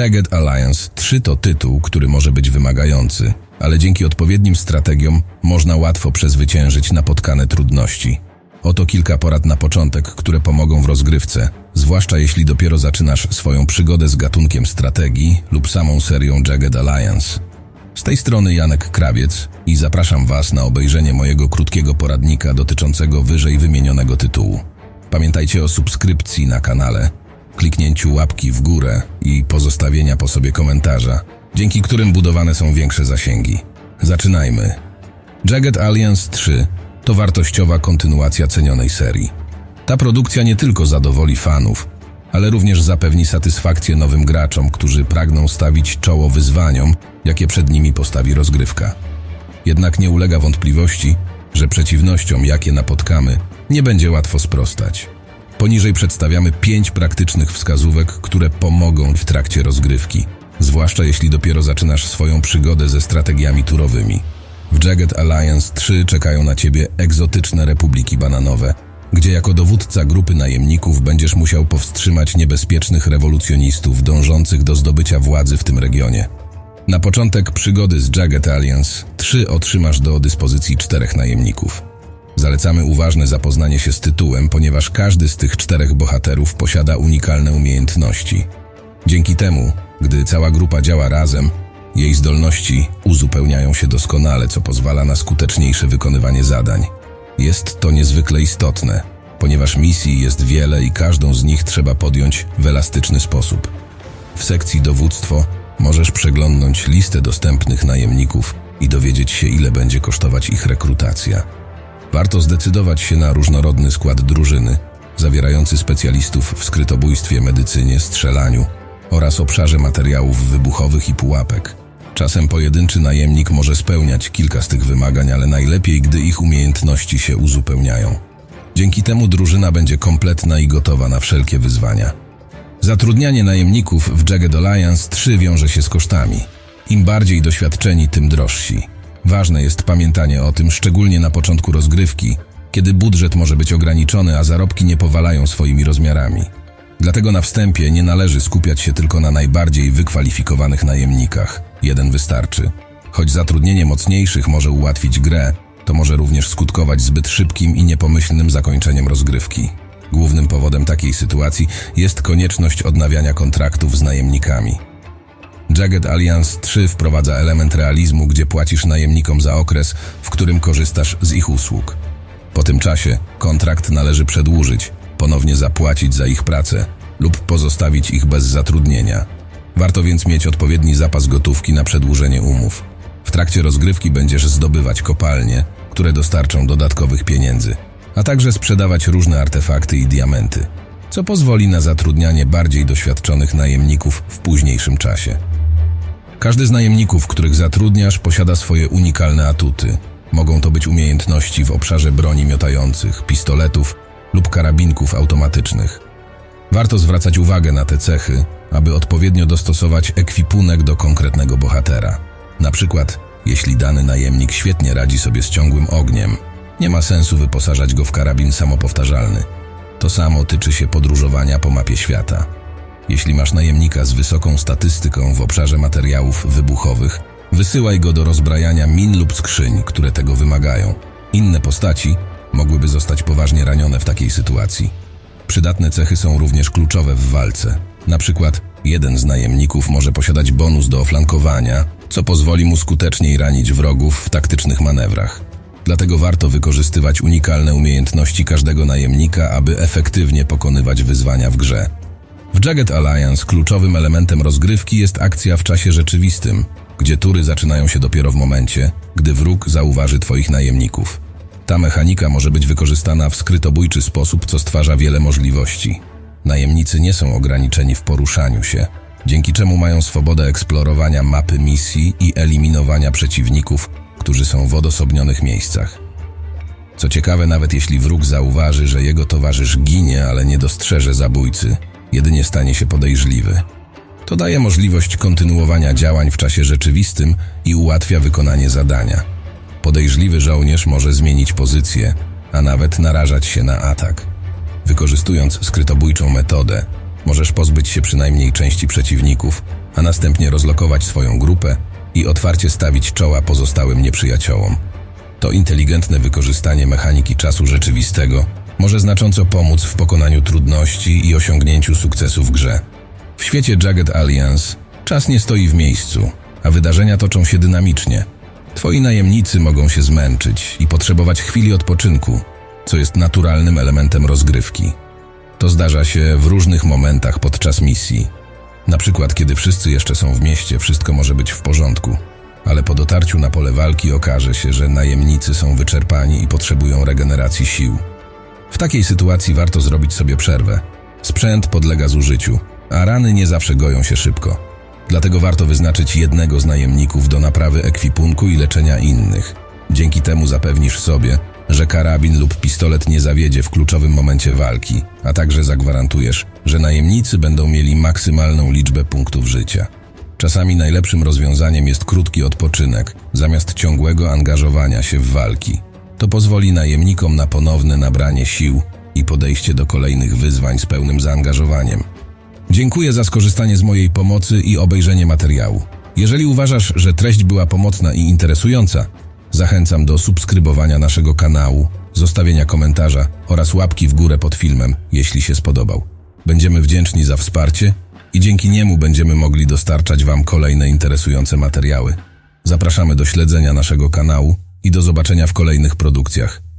Jagged Alliance 3 to tytuł, który może być wymagający, ale dzięki odpowiednim strategiom można łatwo przezwyciężyć napotkane trudności. Oto kilka porad na początek, które pomogą w rozgrywce, zwłaszcza jeśli dopiero zaczynasz swoją przygodę z gatunkiem strategii lub samą serią Jagged Alliance. Z tej strony Janek Krawiec i zapraszam Was na obejrzenie mojego krótkiego poradnika dotyczącego wyżej wymienionego tytułu. Pamiętajcie o subskrypcji na kanale, kliknięciu łapki w górę i pozostawienia po sobie komentarza, dzięki którym budowane są większe zasięgi. Zaczynajmy. Jagged Alliance 3 to wartościowa kontynuacja cenionej serii. Ta produkcja nie tylko zadowoli fanów, ale również zapewni satysfakcję nowym graczom, którzy pragną stawić czoło wyzwaniom, jakie przed nimi postawi rozgrywka. Jednak nie ulega wątpliwości, że przeciwnościom, jakie napotkamy, nie będzie łatwo sprostać. Poniżej przedstawiamy pięć praktycznych wskazówek, które pomogą w trakcie rozgrywki, zwłaszcza jeśli dopiero zaczynasz swoją przygodę ze strategiami turowymi. W Jagged Alliance 3 czekają na ciebie egzotyczne republiki bananowe, gdzie jako dowódca grupy najemników będziesz musiał powstrzymać niebezpiecznych rewolucjonistów dążących do zdobycia władzy w tym regionie. Na początek przygody z Jagged Alliance 3 otrzymasz do dyspozycji czterech najemników. Zalecamy uważne zapoznanie się z tytułem, ponieważ każdy z tych czterech bohaterów posiada unikalne umiejętności. Dzięki temu, gdy cała grupa działa razem, jej zdolności uzupełniają się doskonale, co pozwala na skuteczniejsze wykonywanie zadań. Jest to niezwykle istotne, ponieważ misji jest wiele i każdą z nich trzeba podjąć w elastyczny sposób. W sekcji dowództwo możesz przeglądnąć listę dostępnych najemników i dowiedzieć się, ile będzie kosztować ich rekrutacja. Warto zdecydować się na różnorodny skład drużyny, zawierający specjalistów w skrytobójstwie, medycynie, strzelaniu oraz obszarze materiałów wybuchowych i pułapek. Czasem pojedynczy najemnik może spełniać kilka z tych wymagań, ale najlepiej, gdy ich umiejętności się uzupełniają. Dzięki temu drużyna będzie kompletna i gotowa na wszelkie wyzwania. Zatrudnianie najemników w Jagged Alliance 3 wiąże się z kosztami. Im bardziej doświadczeni, tym drożsi. Ważne jest pamiętanie o tym, szczególnie na początku rozgrywki, kiedy budżet może być ograniczony, a zarobki nie powalają swoimi rozmiarami. Dlatego na wstępie nie należy skupiać się tylko na najbardziej wykwalifikowanych najemnikach. Jeden wystarczy. Choć zatrudnienie mocniejszych może ułatwić grę, to może również skutkować zbyt szybkim i niepomyślnym zakończeniem rozgrywki. Głównym powodem takiej sytuacji jest konieczność odnawiania kontraktów z najemnikami. Jagged Alliance 3 wprowadza element realizmu, gdzie płacisz najemnikom za okres, w którym korzystasz z ich usług. Po tym czasie kontrakt należy przedłużyć, ponownie zapłacić za ich pracę lub pozostawić ich bez zatrudnienia. Warto więc mieć odpowiedni zapas gotówki na przedłużenie umów. W trakcie rozgrywki będziesz zdobywać kopalnie, które dostarczą dodatkowych pieniędzy, a także sprzedawać różne artefakty i diamenty, co pozwoli na zatrudnianie bardziej doświadczonych najemników w późniejszym czasie. Każdy z najemników, których zatrudniasz, posiada swoje unikalne atuty. Mogą to być umiejętności w obszarze broni miotających, pistoletów lub karabinków automatycznych. Warto zwracać uwagę na te cechy, aby odpowiednio dostosować ekwipunek do konkretnego bohatera. Na przykład, jeśli dany najemnik świetnie radzi sobie z ciągłym ogniem, nie ma sensu wyposażać go w karabin samopowtarzalny. To samo tyczy się podróżowania po mapie świata. Jeśli masz najemnika z wysoką statystyką w obszarze materiałów wybuchowych, wysyłaj go do rozbrajania min lub skrzyń, które tego wymagają. Inne postaci mogłyby zostać poważnie ranione w takiej sytuacji. Przydatne cechy są również kluczowe w walce. Na przykład jeden z najemników może posiadać bonus do oflankowania, co pozwoli mu skuteczniej ranić wrogów w taktycznych manewrach. Dlatego warto wykorzystywać unikalne umiejętności każdego najemnika, aby efektywnie pokonywać wyzwania w grze. W Jagged Alliance kluczowym elementem rozgrywki jest akcja w czasie rzeczywistym, gdzie tury zaczynają się dopiero w momencie, gdy wróg zauważy Twoich najemników. Ta mechanika może być wykorzystana w skrytobójczy sposób, co stwarza wiele możliwości. Najemnicy nie są ograniczeni w poruszaniu się, dzięki czemu mają swobodę eksplorowania mapy misji i eliminowania przeciwników, którzy są w odosobnionych miejscach. Co ciekawe, nawet jeśli wróg zauważy, że jego towarzysz ginie, ale nie dostrzeże zabójcy, jedynie stanie się podejrzliwy. To daje możliwość kontynuowania działań w czasie rzeczywistym i ułatwia wykonanie zadania. Podejrzliwy żołnierz może zmienić pozycję, a nawet narażać się na atak. Wykorzystując skrytobójczą metodę, możesz pozbyć się przynajmniej części przeciwników, a następnie rozlokować swoją grupę i otwarcie stawić czoła pozostałym nieprzyjaciołom. To inteligentne wykorzystanie mechaniki czasu rzeczywistego może znacząco pomóc w pokonaniu trudności i osiągnięciu sukcesu w grze. W świecie Jagged Alliance czas nie stoi w miejscu, a wydarzenia toczą się dynamicznie. Twoi najemnicy mogą się zmęczyć i potrzebować chwili odpoczynku, co jest naturalnym elementem rozgrywki. To zdarza się w różnych momentach podczas misji. Na przykład, kiedy wszyscy jeszcze są w mieście, wszystko może być w porządku, ale po dotarciu na pole walki okaże się, że najemnicy są wyczerpani i potrzebują regeneracji sił. W takiej sytuacji warto zrobić sobie przerwę. Sprzęt podlega zużyciu, a rany nie zawsze goją się szybko. Dlatego warto wyznaczyć jednego z najemników do naprawy ekwipunku i leczenia innych. Dzięki temu zapewnisz sobie, że karabin lub pistolet nie zawiedzie w kluczowym momencie walki, a także zagwarantujesz, że najemnicy będą mieli maksymalną liczbę punktów życia. Czasami najlepszym rozwiązaniem jest krótki odpoczynek, zamiast ciągłego angażowania się w walki. To pozwoli najemnikom na ponowne nabranie sił i podejście do kolejnych wyzwań z pełnym zaangażowaniem. Dziękuję za skorzystanie z mojej pomocy i obejrzenie materiału. Jeżeli uważasz, że treść była pomocna i interesująca, zachęcam do subskrybowania naszego kanału, zostawienia komentarza oraz łapki w górę pod filmem, jeśli się spodobał. Będziemy wdzięczni za wsparcie i dzięki niemu będziemy mogli dostarczać Wam kolejne interesujące materiały. Zapraszamy do śledzenia naszego kanału i do zobaczenia w kolejnych produkcjach.